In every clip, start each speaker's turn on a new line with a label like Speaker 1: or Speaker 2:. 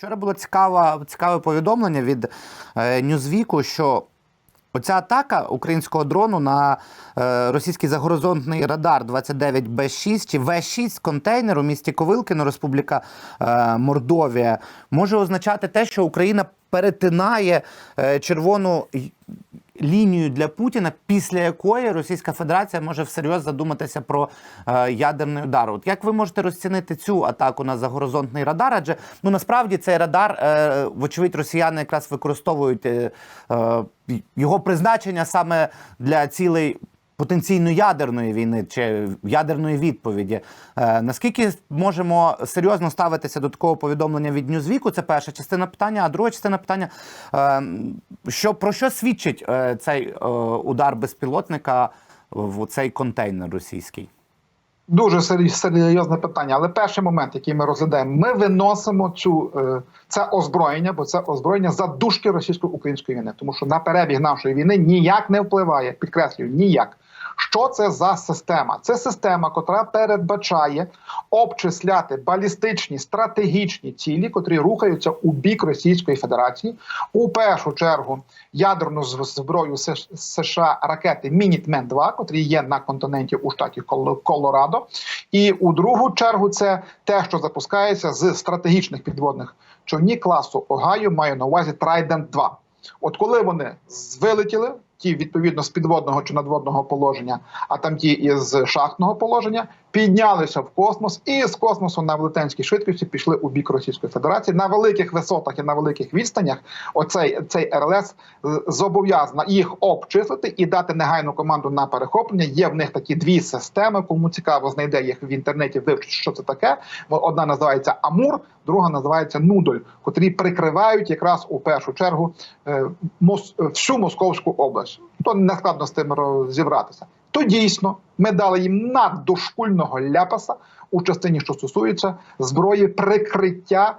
Speaker 1: Вчора було цікаве, цікаве повідомлення від е, Ньюзвіку, що оця атака українського дрону на е, російський загоризонтний радар 29 Б6 чи В6 контейнер у місті Ковилкино, Республіка е, Мордовія, може означати те, що Україна перетинає е, червону лінію для Путіна, після якої Російська Федерація може всерйоз задуматися про е, ядерний удар. От як ви можете розцінити цю атаку на загоризонтний радар? Адже ну насправді цей радар, е, вочевидь, росіяни якраз використовують е, е, його призначення саме для цілей. Потенційно ядерної війни чи ядерної відповіді. Е, наскільки можемо серйозно ставитися до такого повідомлення від Ньюзвіку? Це перша частина питання. А друга частина питання: е, що про що свідчить е, цей е, удар безпілотника в цей контейнер російський?
Speaker 2: Дуже серйозне питання. Але перший момент, який ми розглядаємо, ми виносимо цю е, це озброєння, бо це озброєння за дужки російсько-української війни, тому що на перебіг нашої війни ніяк не впливає. Підкреслюю, ніяк. Що це за система? Це система, котра передбачає обчисляти балістичні стратегічні цілі, котрі рухаються у бік Російської Федерації. У першу чергу ядерну зброю США ракети Мінітмен 2 котрі є на континенті у штаті Кол- Колорадо. І у другу чергу це те, що запускається з стратегічних підводних човнів класу Огайо, маю на увазі Трайдент 2 От коли вони вилетіли, ті відповідно з підводного чи надводного положення, а там ті із шахтного положення, піднялися в космос і з космосу на велетенській швидкості пішли у бік Російської Федерації на великих висотах і на великих відстанях. Оцей цей РЛС е, зобов'язана їх обчислити і дати негайну команду на перехоплення. Є в них такі дві системи. Кому цікаво, знайде їх в інтернеті, вивчить, що це таке. Одна називається Амур, друга називається Нудоль, котрі прикривають якраз у першу чергу е, е, всю Московську область. То не складно з тим розібратися. То дійсно ми дали їм наддошкульного ляпаса у частині, що стосується зброї прикриття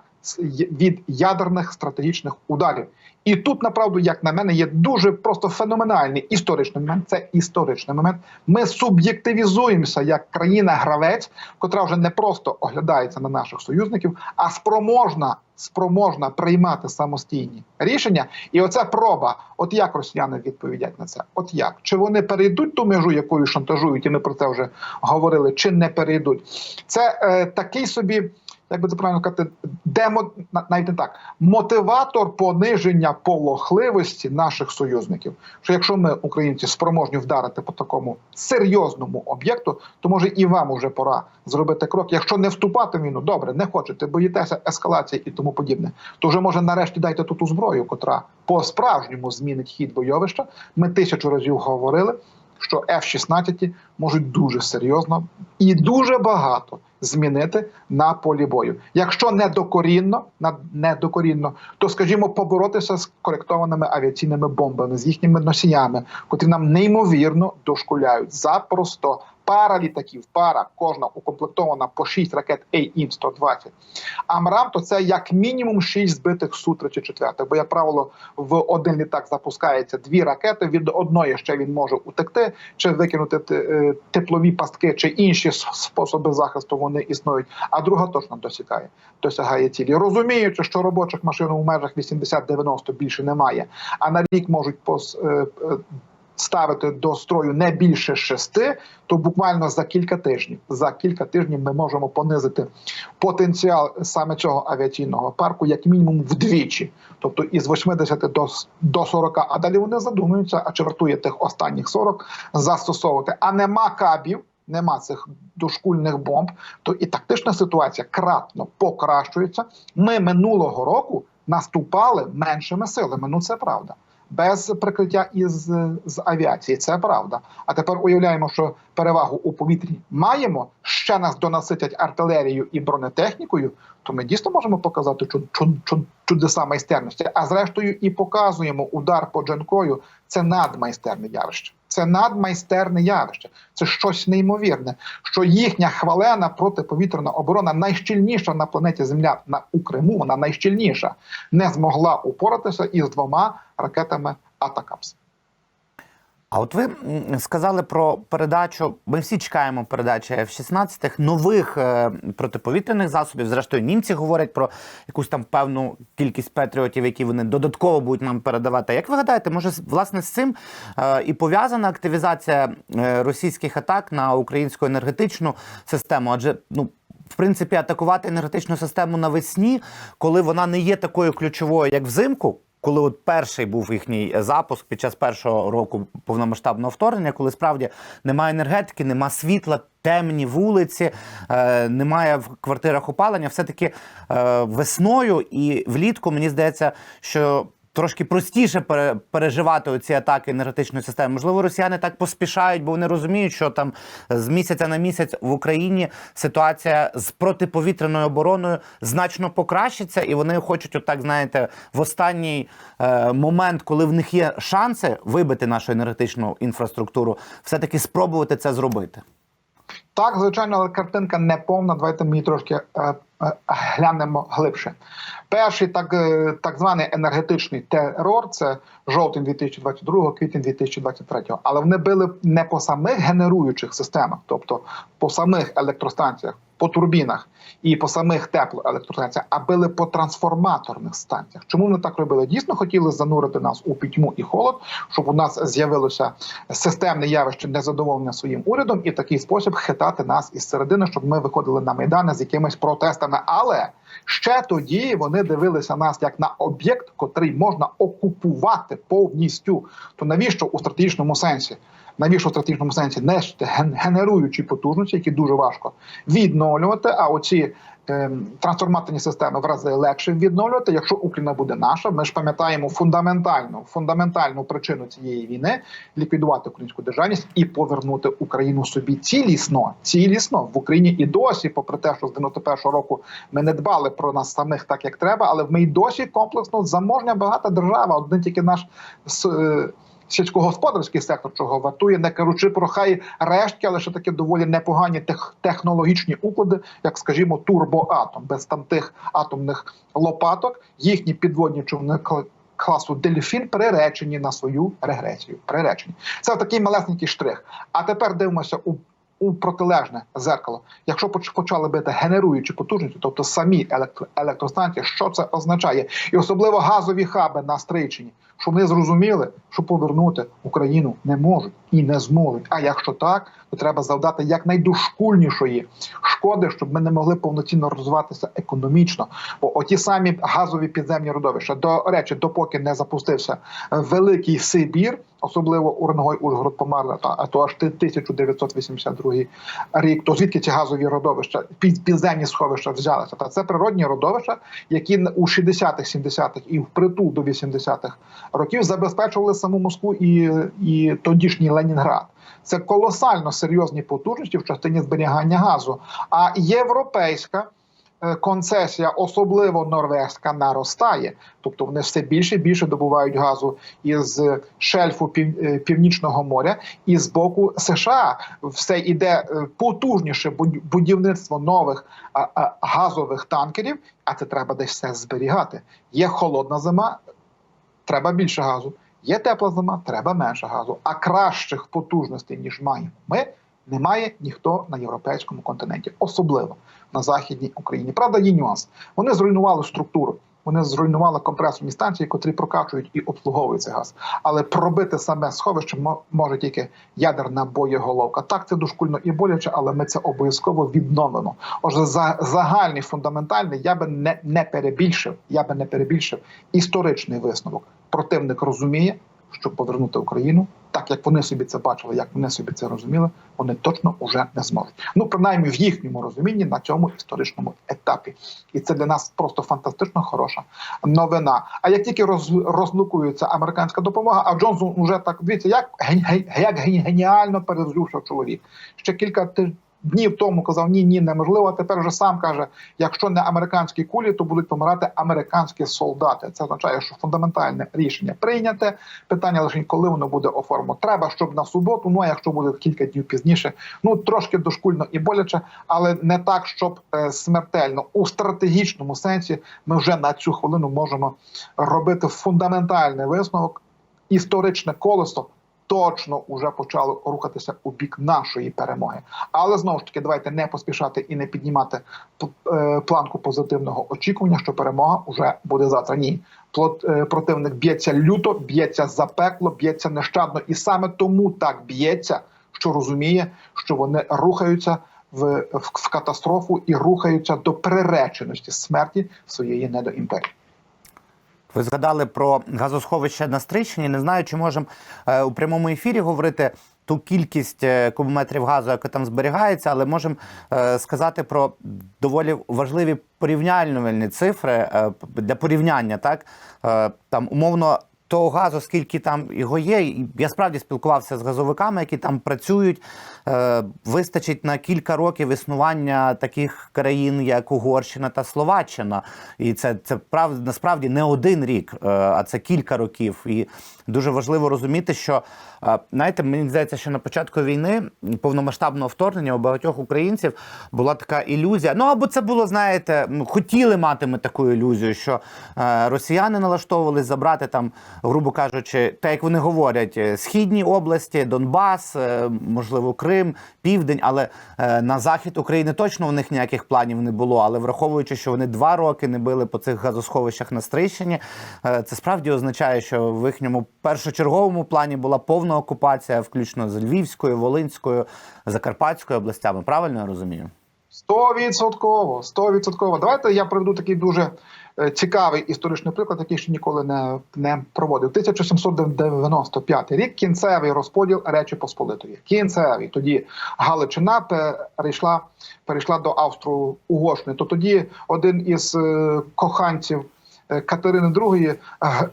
Speaker 2: від ядерних стратегічних ударів. І тут, направду, як на мене, є дуже просто феноменальний історичний момент. Це історичний момент. Ми суб'єктивізуємося як країна-гравець, котра вже не просто оглядається на наших союзників, а спроможна спроможна приймати самостійні рішення. І оця проба, от як росіяни відповідять на це? От як? Чи вони перейдуть ту межу, якою шантажують, і ми про це вже говорили, чи не перейдуть? Це е, такий собі. Як би це правильно сказати, демо навіть не так мотиватор пониження полохливості наших союзників. Що якщо ми, українці, спроможні вдарити по такому серйозному об'єкту, то може і вам уже пора зробити крок. Якщо не вступати в війну, добре, не хочете, боїтеся ескалації і тому подібне, то вже може нарешті дайте ту зброю, котра по справжньому змінить хід бойовища. Ми тисячу разів говорили, що F-16 можуть дуже серйозно і дуже багато змінити на полі бою. Якщо не докорінно, не то скажімо, поборотися з коректованими авіаційними бомбами, з їхніми носіями, котрі нам неймовірно дошкуляють запросто. Пара літаків, пара кожна укомплектована по 6 ракет AIM-120. Амрам то це як мінімум 6 збитих су 34 Бо, як правило, в один літак запускається дві ракети. Від одної ще він може утекти, чи викинути е, теплові пастки, чи інші способи захисту вони існують. А друга точно досікає, досягає цілі. Розуміючи, що робочих машин у межах 80-90 більше немає, а на рік можуть пос. Ставити до строю не більше шести, то буквально за кілька тижнів, за кілька тижнів ми можемо понизити потенціал саме цього авіаційного парку як мінімум вдвічі, тобто із 80 до, до 40, А далі вони задумуються, а чи вартує тих останніх 40 застосовувати. А нема кабів, нема цих дошкульних бомб, то і тактична ситуація кратно покращується. Ми минулого року наступали меншими силами. Ну це правда. Без прикриття із з авіації, це правда. А тепер уявляємо, що перевагу у повітрі маємо. Ще нас донаситять артилерією і бронетехнікою. То ми дійсно можемо показати чуд, чуд, чуд, чудеса майстерності. А зрештою, і показуємо удар по Джанкою. Це надмайстерне явище. Це надмайстерне явище. Це щось неймовірне. Що їхня хвалена протиповітряна оборона найщільніша на планеті Земля на у Криму. Вона найщільніша не змогла упоратися із двома ракетами Атакамс.
Speaker 1: А от ви сказали про передачу. Ми всі чекаємо передачі F-16 нових е, протиповітряних засобів. Зрештою, німці говорять про якусь там певну кількість патріотів, які вони додатково будуть нам передавати. Як ви гадаєте, може власне з цим е, і пов'язана активізація е, російських атак на українську енергетичну систему? Адже ну. В принципі, атакувати енергетичну систему навесні, коли вона не є такою ключовою, як взимку, коли от перший був їхній запуск під час першого року повномасштабного вторгнення, коли справді немає енергетики, нема світла, темні вулиці, е, немає в квартирах опалення, все-таки е, весною і влітку мені здається, що. Трошки простіше пере- переживати оці атаки енергетичної системи. Можливо, росіяни так поспішають, бо вони розуміють, що там з місяця на місяць в Україні ситуація з протиповітряною обороною значно покращиться, і вони хочуть, отак, знаєте, в останній е, момент, коли в них є шанси вибити нашу енергетичну інфраструктуру, все-таки спробувати це зробити.
Speaker 2: Так, звичайно, але картинка не повна. Давайте ми трошки е, е, глянемо глибше. Перший так, е, так званий енергетичний терор це жовтень 2022, квітень 2023. Але вони били не по самих генеруючих системах, тобто по самих електростанціях, по турбінах і по самих теплоелектростанціях, а били по трансформаторних станціях. Чому вони так робили? Дійсно хотіли занурити нас у пітьму і холод, щоб у нас з'явилося системне явище незадоволення своїм урядом, і в такий спосіб хитати нас із середини, щоб ми виходили на майдани з якимись протестами. Але ще тоді вони дивилися нас як на об'єкт, котрий можна окупувати повністю. То навіщо у стратегічному сенсі? В стратегічному сенсі ген- генеруючі потужності, які дуже важко відновлювати? А оці ем, трансформаторні системи в рази легше відновлювати, якщо Україна буде наша. Ми ж пам'ятаємо фундаментальну фундаментальну причину цієї війни ліквідувати українську державність і повернути Україну собі цілісно, цілісно в Україні і досі, попри те, що з 91-го року ми не дбали про нас самих так, як треба, але ми й досі комплексно заможня багата держава. Один тільки наш с- е, сільськогосподарський сектор, чого вартує, не кажучи про хай рештки, але ще таки доволі непогані технологічні уклади, як скажімо, турбоатом, без там тих атомних лопаток, їхні підводні човни класу дельфін приречені на свою регресію. Приречені. Це такий малесенький штрих. А тепер дивимося у. У протилежне зеркало, якщо почали бити генеруючі потужності, тобто самі електро- електростанції, що це означає, і особливо газові хаби на Стрийщині, що вони зрозуміли, що повернути Україну не можуть і не зможуть. А якщо так, то треба завдати якнайдошкульнішої шкоди, щоб ми не могли повноцінно розвиватися економічно. Бо оті самі газові підземні родовища, до речі, допоки не запустився великий Сибір, особливо Урнгой Ужгород померли, та то аж ти- 1982 рік. То звідки ці газові родовища, під- підземні сховища взялися? Та це природні родовища, які у 60-х, 70-х і впритул до 80-х років забезпечували саму Москву і, і тодішній Ленінград. Це колосально серйозні потужності в частині зберігання газу. А європейська концесія, особливо норвезька, наростає. Тобто вони все більше і більше добувають газу із шельфу е, північного моря, і з боку США все йде е, потужніше буд- будівництво нових газових танкерів. А це треба десь все зберігати. Є холодна зима, треба більше газу. Є тепла зима, треба менше газу. А кращих потужностей, ніж маємо ми, немає ніхто на європейському континенті, особливо на західній Україні. Правда, є нюанс. Вони зруйнували структуру. Вони зруйнували компресорні станції, котрі прокачують і обслуговують цей газ. Але пробити саме сховище мо- може тільки ядерна боєголовка. Так, це дошкульно і боляче, але ми це обов'язково відновимо. Отже, за загальний фундаментальний я би не, не перебільшив. Я би не перебільшив історичний висновок. Противник розуміє, щоб повернути Україну, так як вони собі це бачили, як вони собі це розуміли, вони точно уже не зможуть. Ну принаймні в їхньому розумінні на цьому історичному етапі, і це для нас просто фантастично хороша новина. А як тільки роз, розлукується американська допомога, а Джонсон уже так дивіться, як як ген- геніально перезрушив чоловік ще кілька тижнів. Днів тому казав ні, ні, неможливо. А тепер вже сам каже: якщо не американські кулі, то будуть помирати американські солдати. Це означає, що фундаментальне рішення прийняте. Питання лише коли воно буде оформлено. Треба, щоб на суботу. Ну а якщо буде кілька днів пізніше, ну трошки дошкульно і боляче, але не так, щоб е, смертельно у стратегічному сенсі. Ми вже на цю хвилину можемо робити фундаментальний висновок, історичне колесо точно вже почали рухатися у бік нашої перемоги. Але знову ж таки, давайте не поспішати і не піднімати е, планку позитивного очікування, що перемога вже буде завтра. Ні, е, противник б'ється люто, б'ється запекло, б'ється нещадно, і саме тому так б'ється, що розуміє, що вони рухаються в, в, в катастрофу і рухаються до приреченості смерті своєї недоімперії.
Speaker 1: Ви згадали про газосховище на Стрийщині. Не знаю, чи можемо е, у прямому ефірі говорити ту кількість е, кубометрів газу, яка там зберігається, але можемо е, сказати про доволі важливі порівняльні цифри для порівняння. Так там умовно. Того газу, скільки там його є, я справді спілкувався з газовиками, які там працюють. Е, вистачить на кілька років існування таких країн, як Угорщина та Словаччина. І це, це прав, насправді не один рік, е, а це кілька років. І дуже важливо розуміти, що е, знаєте, мені здається, що на початку війни повномасштабного вторгнення у багатьох українців була така ілюзія. Ну або це було, знаєте, хотіли мати ми таку ілюзію, що росіяни налаштовували забрати там, грубо кажучи, так як вони говорять, е, східні області, Донбас, е, можливо, Крим, Південь, але е, на захід України точно у них ніяких планів не було. Але враховуючи, що вони два роки не били по цих газосховищах на Стрийщині, е, це справді означає, що в їхньому першочерговому плані була повна окупація, включно з Львівською, Волинською, Закарпатською областями. Правильно я розумію?
Speaker 2: Стовідсотково, стовідсотково. Давайте я приведу такий дуже е, цікавий історичний приклад, який ще ніколи не, не проводив. 1795 рік кінцевий розподіл Речі Посполитої. Кінцевий. Тоді Галичина перейшла, перейшла до Австро-Угорщини. То тоді один із е, коханців. е, Катерини II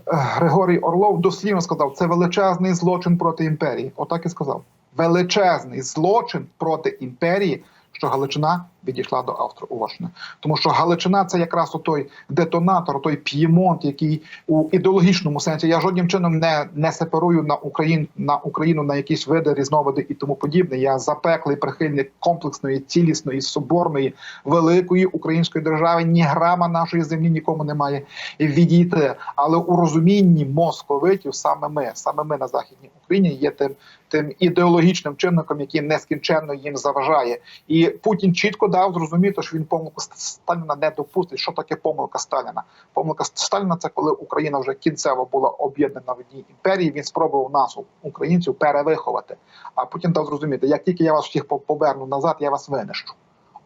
Speaker 2: Григорій Орлов дослівно сказав: це величезний злочин проти імперії. Отак і сказав: величезний злочин проти імперії, що Галичина відійшла до Австро-Угорщини. Тому що Галичина це якраз той детонатор, той п'ємонт, який у ідеологічному сенсі я жодним чином не, не сепарую на Україн на Україну на якісь види, різновиди і тому подібне. Я запеклий прихильник комплексної, цілісної, соборної, великої української держави. Ні грама нашої землі нікому не має відійти. Але у розумінні московитів саме ми, саме ми на західній Україні є тим тим ідеологічним чинником, який нескінченно їм заважає. І Путін чітко дав зрозуміти, що він помилку Сталіна не допустить. Що таке помилка Сталіна? Помилка Сталіна це коли Україна вже кінцево була об'єднана в одній імперії. Він спробував нас, українців, перевиховати. А Путін дав зрозуміти, як тільки я вас всіх по- поверну назад, я вас винищу.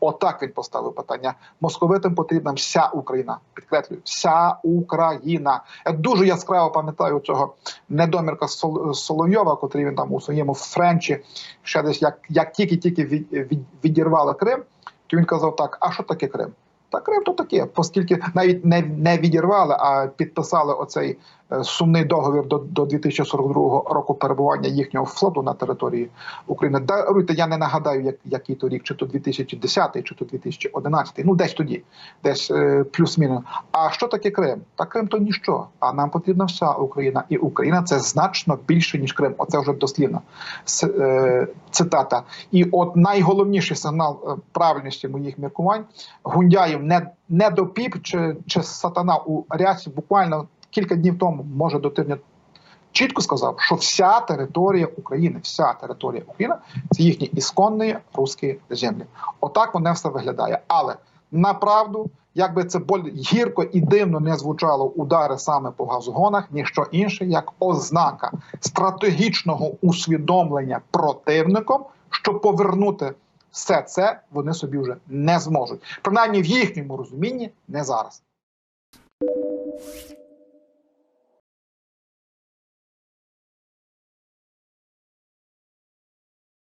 Speaker 2: Отак він поставив питання. Московитам потрібна вся Україна. Підкреслюю, вся Україна. Я дуже яскраво пам'ятаю цього недомірка Сол- Соловйова, котрий він там у своєму Френчі ще десь як, як тільки-тільки від, відірвали Крим, то він казав так: а що таке Крим? Та Крим то таке, оскільки навіть не, не відірвали, а підписали оцей сумний договір до, до 2042 року перебування їхнього флоту на території України. Даруйте, я не нагадаю, як, який то рік, чи то 2010, чи то 2011, ну десь тоді, десь е, плюс-мінус. А що таке Крим? Та Крим то ніщо. А нам потрібна вся Україна. І Україна це значно більше, ніж Крим. Оце вже дослівно С- е, цитата. І от найголовніший сигнал е, правильності моїх міркувань Гундяєв не, не допіп чи, чи сатана у рясі буквально кілька днів тому, може до тижня, чітко сказав, що вся територія України, вся територія України це їхні ісконні русські землі. Отак воно все виглядає. Але направду, як би це боль гірко і дивно не звучало удари саме по газогонах, ніщо інше, як ознака стратегічного усвідомлення противником, що повернути все це вони собі вже не зможуть. Принаймні в їхньому розумінні не зараз.